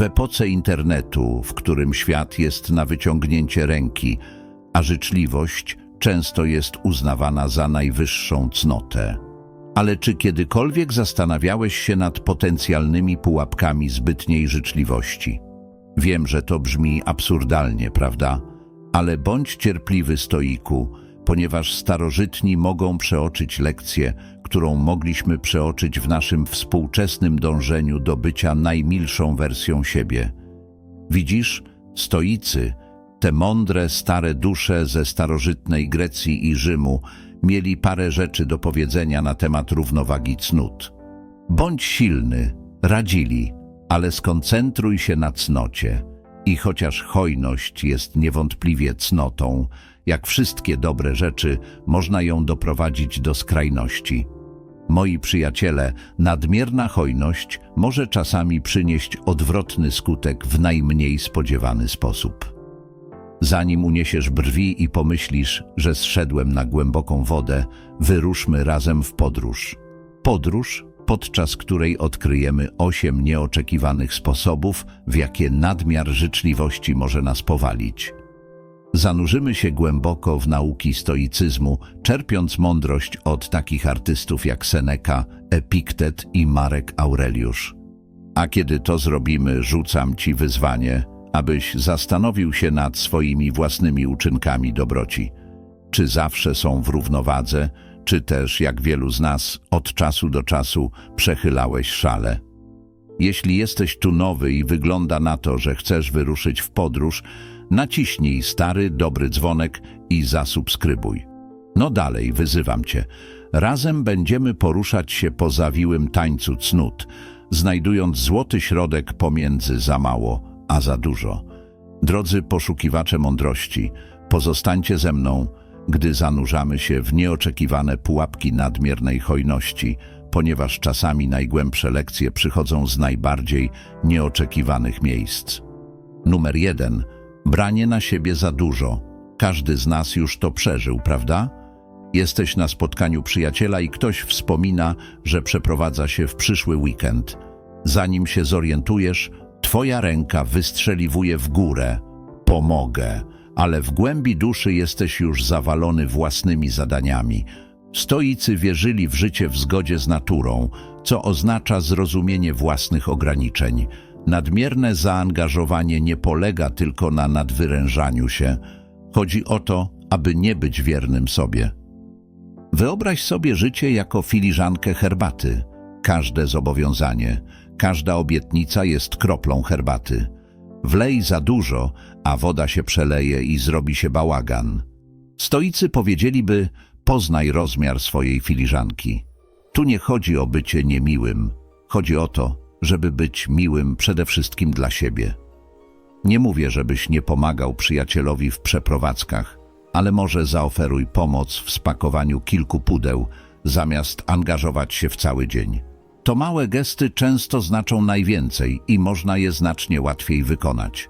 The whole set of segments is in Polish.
W epoce internetu, w którym świat jest na wyciągnięcie ręki, a życzliwość często jest uznawana za najwyższą cnotę. Ale czy kiedykolwiek zastanawiałeś się nad potencjalnymi pułapkami zbytniej życzliwości? Wiem, że to brzmi absurdalnie, prawda? Ale bądź cierpliwy, stoiku, ponieważ starożytni mogą przeoczyć lekcję, którą mogliśmy przeoczyć w naszym współczesnym dążeniu do bycia najmilszą wersją siebie. Widzisz, stoicy, te mądre, stare dusze ze starożytnej Grecji i Rzymu, mieli parę rzeczy do powiedzenia na temat równowagi cnót. Bądź silny, radzili, ale skoncentruj się na cnocie. I chociaż hojność jest niewątpliwie cnotą, jak wszystkie dobre rzeczy, można ją doprowadzić do skrajności. Moi przyjaciele, nadmierna hojność może czasami przynieść odwrotny skutek w najmniej spodziewany sposób. Zanim uniesiesz brwi i pomyślisz, że zszedłem na głęboką wodę, wyruszmy razem w podróż. Podróż, podczas której odkryjemy osiem nieoczekiwanych sposobów, w jakie nadmiar życzliwości może nas powalić. Zanurzymy się głęboko w nauki stoicyzmu, czerpiąc mądrość od takich artystów jak Seneca, Epiktet i Marek Aureliusz. A kiedy to zrobimy, rzucam Ci wyzwanie, abyś zastanowił się nad swoimi własnymi uczynkami dobroci. Czy zawsze są w równowadze, czy też, jak wielu z nas, od czasu do czasu przechylałeś szale? Jeśli jesteś tu nowy i wygląda na to, że chcesz wyruszyć w podróż, naciśnij stary, dobry dzwonek i zasubskrybuj. No dalej, wyzywam Cię. Razem będziemy poruszać się po zawiłym tańcu cnót, znajdując złoty środek pomiędzy za mało a za dużo. Drodzy poszukiwacze mądrości, pozostańcie ze mną, gdy zanurzamy się w nieoczekiwane pułapki nadmiernej hojności, ponieważ czasami najgłębsze lekcje przychodzą z najbardziej nieoczekiwanych miejsc. Numer jeden. Branie na siebie za dużo. Każdy z nas już to przeżył, prawda? Jesteś na spotkaniu przyjaciela i ktoś wspomina, że przeprowadza się w przyszły weekend. Zanim się zorientujesz, twoja ręka wystrzeliwuje w górę. Pomogę, ale w głębi duszy jesteś już zawalony własnymi zadaniami. Stoicy wierzyli w życie w zgodzie z naturą, co oznacza zrozumienie własnych ograniczeń. Nadmierne zaangażowanie nie polega tylko na nadwyrężaniu się. Chodzi o to, aby nie być wiernym sobie. Wyobraź sobie życie jako filiżankę herbaty. Każde zobowiązanie, każda obietnica jest kroplą herbaty. Wlej za dużo, a woda się przeleje i zrobi się bałagan. Stoicy powiedzieliby, poznaj rozmiar swojej filiżanki. Tu nie chodzi o bycie niemiłym. Chodzi o to, żeby być miłym przede wszystkim dla siebie. Nie mówię, żebyś nie pomagał przyjacielowi w przeprowadzkach, ale może zaoferuj pomoc w spakowaniu kilku pudeł, zamiast angażować się w cały dzień. To małe gesty często znaczą najwięcej i można je znacznie łatwiej wykonać.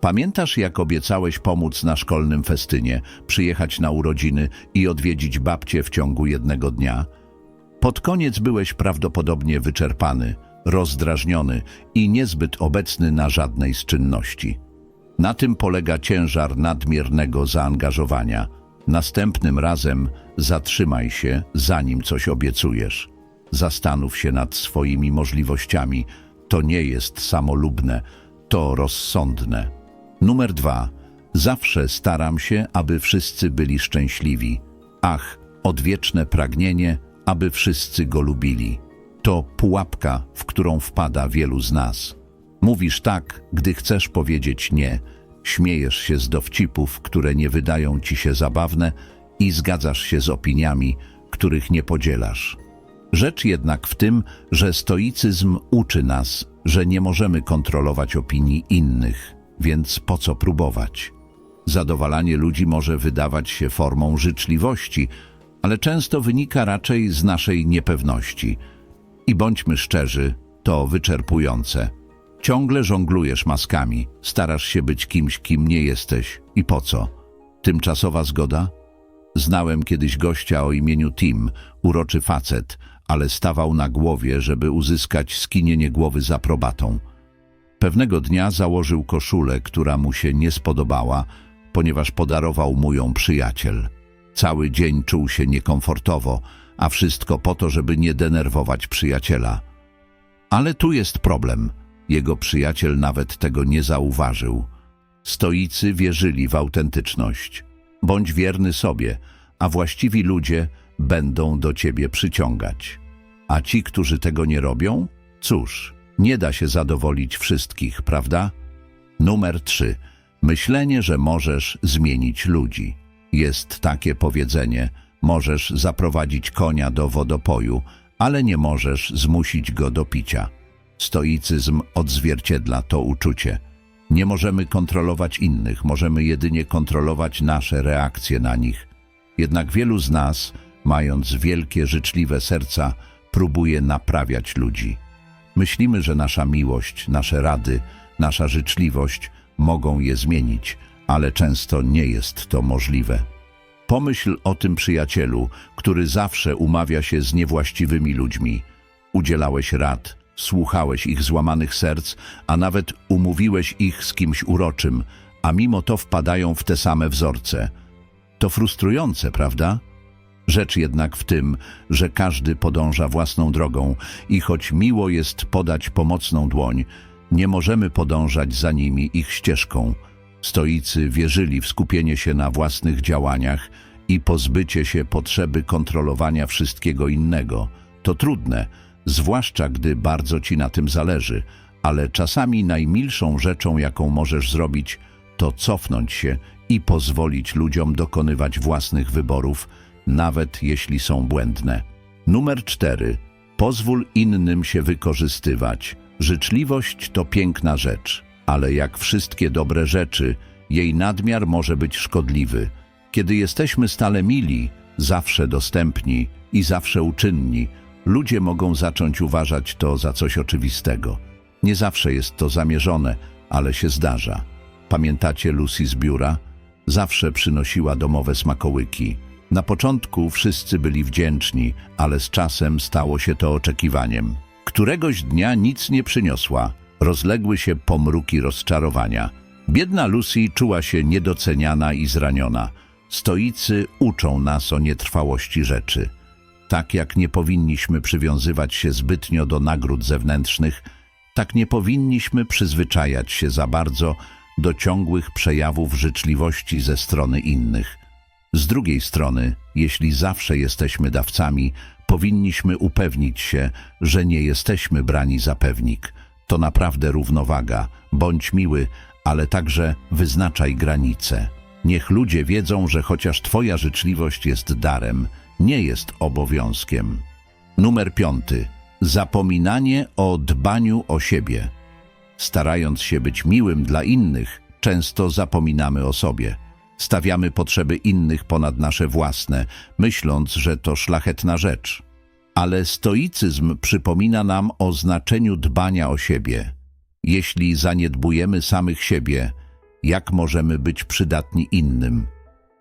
Pamiętasz, jak obiecałeś pomóc na szkolnym festynie, przyjechać na urodziny i odwiedzić babcię w ciągu jednego dnia? Pod koniec byłeś prawdopodobnie wyczerpany, rozdrażniony i niezbyt obecny na żadnej z czynności. Na tym polega ciężar nadmiernego zaangażowania. Następnym razem zatrzymaj się, zanim coś obiecujesz. Zastanów się nad swoimi możliwościami. To nie jest samolubne, to rozsądne. Numer dwa. Zawsze staram się, aby wszyscy byli szczęśliwi. Ach, odwieczne pragnienie, aby wszyscy go lubili. To pułapka, w którą wpada wielu z nas. Mówisz tak, gdy chcesz powiedzieć nie. Śmiejesz się z dowcipów, które nie wydają ci się zabawne i zgadzasz się z opiniami, których nie podzielasz. Rzecz jednak w tym, że stoicyzm uczy nas, że nie możemy kontrolować opinii innych, więc po co próbować? Zadowalanie ludzi może wydawać się formą życzliwości, ale często wynika raczej z naszej niepewności. I bądźmy szczerzy, to wyczerpujące. Ciągle żonglujesz maskami, starasz się być kimś, kim nie jesteś. I po co? Tymczasowa zgoda? Znałem kiedyś gościa o imieniu Tim, uroczy facet, ale stawał na głowie, żeby uzyskać skinienie głowy za probatą. Pewnego dnia założył koszulę, która mu się nie spodobała, ponieważ podarował mu ją przyjaciel. Cały dzień czuł się niekomfortowo, a wszystko po to, żeby nie denerwować przyjaciela. Ale tu jest problem. Jego przyjaciel nawet tego nie zauważył. Stoicy wierzyli w autentyczność. Bądź wierny sobie, a właściwi ludzie będą do ciebie przyciągać. A ci, którzy tego nie robią? Cóż, nie da się zadowolić wszystkich, prawda? Numer 3. Myślenie, że możesz zmienić ludzi. Jest takie powiedzenie: możesz zaprowadzić konia do wodopoju, ale nie możesz zmusić go do picia. Stoicyzm odzwierciedla to uczucie. Nie możemy kontrolować innych, możemy jedynie kontrolować nasze reakcje na nich. Jednak wielu z nas, mając wielkie, życzliwe serca, próbuje naprawiać ludzi. Myślimy, że nasza miłość, nasze rady, nasza życzliwość mogą je zmienić, ale często nie jest to możliwe. Pomyśl o tym przyjacielu, który zawsze umawia się z niewłaściwymi ludźmi. Udzielałeś rad, słuchałeś ich złamanych serc, a nawet umówiłeś ich z kimś uroczym, a mimo to wpadają w te same wzorce. To frustrujące, prawda? Rzecz jednak w tym, że każdy podąża własną drogą i choć miło jest podać pomocną dłoń, nie możemy podążać za nimi ich ścieżką. Stoicy wierzyli w skupienie się na własnych działaniach i pozbycie się potrzeby kontrolowania wszystkiego innego. To trudne, zwłaszcza gdy bardzo ci na tym zależy, ale czasami najmilszą rzeczą, jaką możesz zrobić, to cofnąć się i pozwolić ludziom dokonywać własnych wyborów, nawet jeśli są błędne. Numer 4. Pozwól innym się wykorzystywać. Życzliwość to piękna rzecz, ale jak wszystkie dobre rzeczy, jej nadmiar może być szkodliwy. Kiedy jesteśmy stale mili, zawsze dostępni i zawsze uczynni, ludzie mogą zacząć uważać to za coś oczywistego. Nie zawsze jest to zamierzone, ale się zdarza. Pamiętacie Lucy z biura? Zawsze przynosiła domowe smakołyki. Na początku wszyscy byli wdzięczni, ale z czasem stało się to oczekiwaniem. Któregoś dnia nic nie przyniosła. Rozległy się pomruki rozczarowania. Biedna Lucy czuła się niedoceniana i zraniona. Stoicy uczą nas o nietrwałości rzeczy. Tak jak nie powinniśmy przywiązywać się zbytnio do nagród zewnętrznych, tak nie powinniśmy przyzwyczajać się za bardzo do ciągłych przejawów życzliwości ze strony innych. Z drugiej strony, jeśli zawsze jesteśmy dawcami, powinniśmy upewnić się, że nie jesteśmy brani za pewnik. To naprawdę równowaga. Bądź miły, ale także wyznaczaj granice. Niech ludzie wiedzą, że chociaż Twoja życzliwość jest darem, nie jest obowiązkiem. Numer piąty. Zapominanie o dbaniu o siebie. Starając się być miłym dla innych, często zapominamy o sobie. Stawiamy potrzeby innych ponad nasze własne, myśląc, że to szlachetna rzecz. Ale stoicyzm przypomina nam o znaczeniu dbania o siebie. Jeśli zaniedbujemy samych siebie, jak możemy być przydatni innym?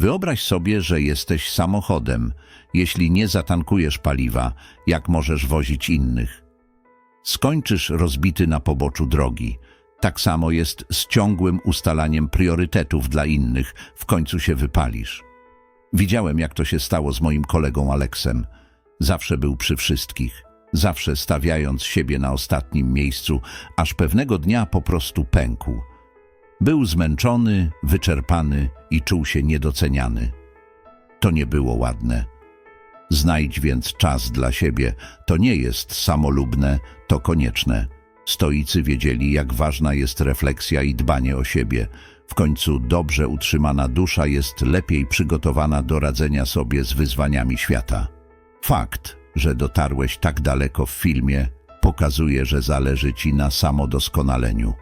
Wyobraź sobie, że jesteś samochodem. Jeśli nie zatankujesz paliwa, jak możesz wozić innych? Skończysz rozbity na poboczu drogi. Tak samo jest z ciągłym ustalaniem priorytetów dla innych. W końcu się wypalisz. Widziałem, jak to się stało z moim kolegą Aleksem. Zawsze był przy wszystkich, zawsze stawiając siebie na ostatnim miejscu, aż pewnego dnia po prostu pękł. Był zmęczony, wyczerpany i czuł się niedoceniany. To nie było ładne. Znajdź więc czas dla siebie. To nie jest samolubne, to konieczne. Stoicy wiedzieli, jak ważna jest refleksja i dbanie o siebie. W końcu dobrze utrzymana dusza jest lepiej przygotowana do radzenia sobie z wyzwaniami świata. Fakt, że dotarłeś tak daleko w filmie, pokazuje, że zależy ci na samodoskonaleniu.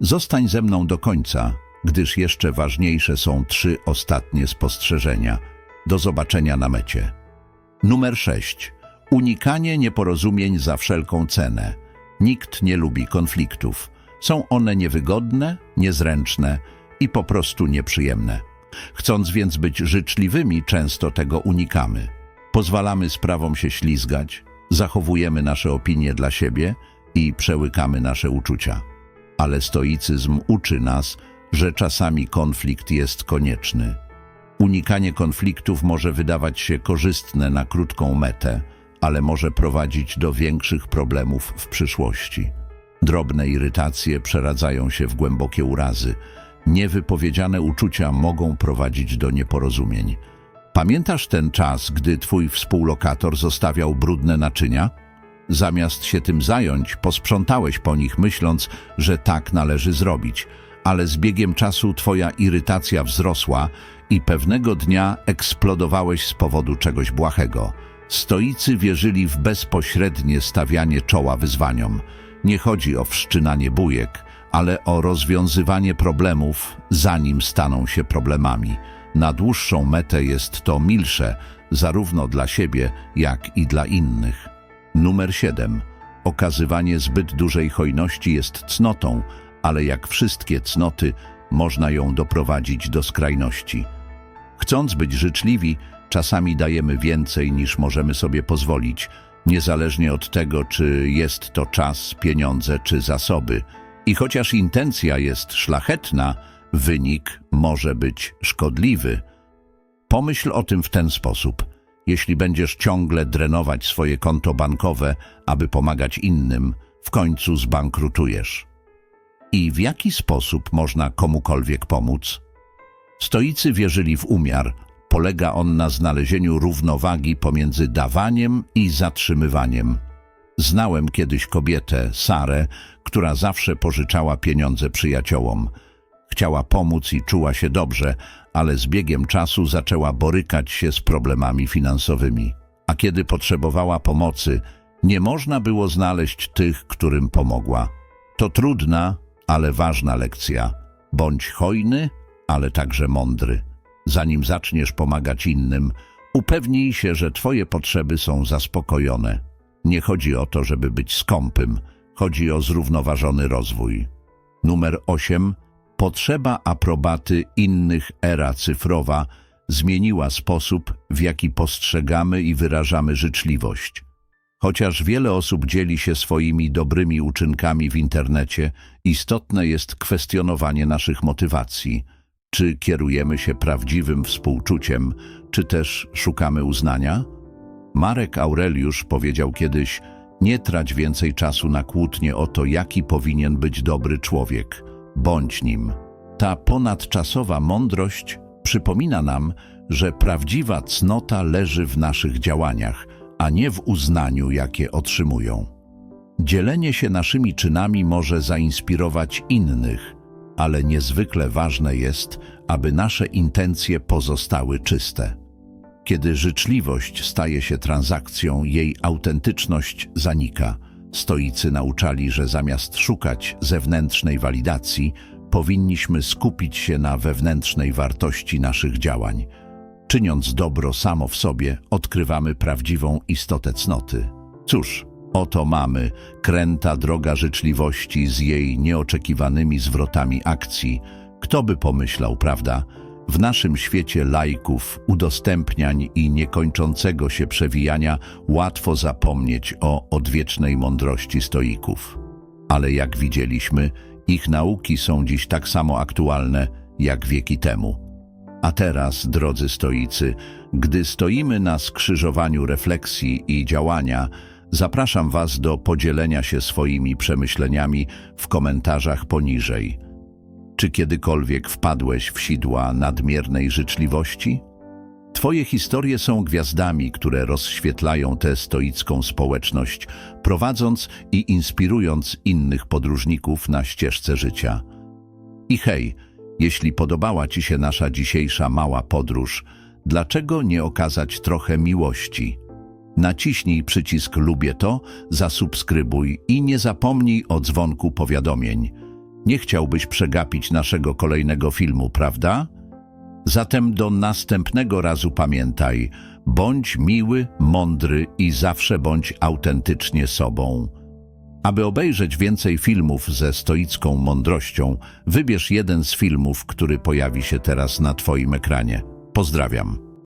Zostań ze mną do końca, gdyż jeszcze ważniejsze są trzy ostatnie spostrzeżenia. Do zobaczenia na mecie. Numer 6. Unikanie nieporozumień za wszelką cenę. Nikt nie lubi konfliktów. Są one niewygodne, niezręczne i po prostu nieprzyjemne. Chcąc więc być życzliwymi, często tego unikamy. Pozwalamy sprawom się ślizgać, zachowujemy nasze opinie dla siebie i przełykamy nasze uczucia. ale stoicyzm uczy nas, że czasami konflikt jest konieczny. Unikanie konfliktów może wydawać się korzystne na krótką metę, ale może prowadzić do większych problemów w przyszłości. Drobne irytacje przeradzają się w głębokie urazy. Niewypowiedziane uczucia mogą prowadzić do nieporozumień. Pamiętasz ten czas, gdy twój współlokator zostawiał brudne naczynia? Zamiast się tym zająć, posprzątałeś po nich, myśląc, że tak należy zrobić, ale z biegiem czasu twoja irytacja wzrosła i pewnego dnia eksplodowałeś z powodu czegoś błahego. Stoicy wierzyli w bezpośrednie stawianie czoła wyzwaniom. Nie chodzi o wszczynanie bujek, ale o rozwiązywanie problemów, zanim staną się problemami. Na dłuższą metę jest to milsze, zarówno dla siebie, jak i dla innych. Numer 7. Okazywanie zbyt dużej hojności jest cnotą, ale jak wszystkie cnoty, można ją doprowadzić do skrajności. Chcąc być życzliwi, czasami dajemy więcej niż możemy sobie pozwolić, niezależnie od tego, czy jest to czas, pieniądze czy zasoby. I chociaż intencja jest szlachetna, wynik może być szkodliwy. Pomyśl o tym w ten sposób. Jeśli będziesz ciągle drenować swoje konto bankowe, aby pomagać innym, w końcu zbankrutujesz. I w jaki sposób można komukolwiek pomóc? Stoicy wierzyli w umiar. Polega on na znalezieniu równowagi pomiędzy dawaniem i zatrzymywaniem. Znałem kiedyś kobietę, Sarę, która zawsze pożyczała pieniądze przyjaciołom. Chciała pomóc i czuła się dobrze, ale z biegiem czasu zaczęła borykać się z problemami finansowymi. A kiedy potrzebowała pomocy, nie można było znaleźć tych, którym pomogła. To trudna, ale ważna lekcja. Bądź hojny, ale także mądry. Zanim zaczniesz pomagać innym, upewnij się, że Twoje potrzeby są zaspokojone. Nie chodzi o to, żeby być skąpym, chodzi o zrównoważony rozwój. Numer 8. Potrzeba aprobaty innych era cyfrowa zmieniła sposób, w jaki postrzegamy i wyrażamy życzliwość. Chociaż wiele osób dzieli się swoimi dobrymi uczynkami w internecie, istotne jest kwestionowanie naszych motywacji. Czy kierujemy się prawdziwym współczuciem, czy też szukamy uznania? Marek Aureliusz powiedział kiedyś: Nie trać więcej czasu na kłótnie o to, jaki powinien być dobry człowiek. Bądź nim. Ta ponadczasowa mądrość przypomina nam, że prawdziwa cnota leży w naszych działaniach, a nie w uznaniu, jakie otrzymują. Dzielenie się naszymi czynami może zainspirować innych, ale niezwykle ważne jest, aby nasze intencje pozostały czyste. Kiedy życzliwość staje się transakcją, jej autentyczność zanika. Stoicy nauczali, że zamiast szukać zewnętrznej walidacji, powinniśmy skupić się na wewnętrznej wartości naszych działań. Czyniąc dobro samo w sobie, odkrywamy prawdziwą istotę cnoty. Cóż, oto mamy kręta droga życzliwości z jej nieoczekiwanymi zwrotami akcji. Kto by pomyślał, prawda? W naszym świecie lajków, udostępniań i niekończącego się przewijania łatwo zapomnieć o odwiecznej mądrości stoików. Ale jak widzieliśmy, ich nauki są dziś tak samo aktualne jak wieki temu. A teraz, drodzy stoicy, gdy stoimy na skrzyżowaniu refleksji i działania, zapraszam Was do podzielenia się swoimi przemyśleniami w komentarzach poniżej. Czy kiedykolwiek wpadłeś w sidła nadmiernej życzliwości? Twoje historie są gwiazdami, które rozświetlają tę stoicką społeczność, prowadząc i inspirując innych podróżników na ścieżce życia. I hej, jeśli podobała Ci się nasza dzisiejsza mała podróż, dlaczego nie okazać trochę miłości? Naciśnij przycisk Lubię to, zasubskrybuj i nie zapomnij o dzwonku powiadomień. Nie chciałbyś przegapić naszego kolejnego filmu, prawda? Zatem do następnego razu pamiętaj, bądź miły, mądry i zawsze bądź autentycznie sobą. Aby obejrzeć więcej filmów ze stoicką mądrością, wybierz jeden z filmów, który pojawi się teraz na Twoim ekranie. Pozdrawiam.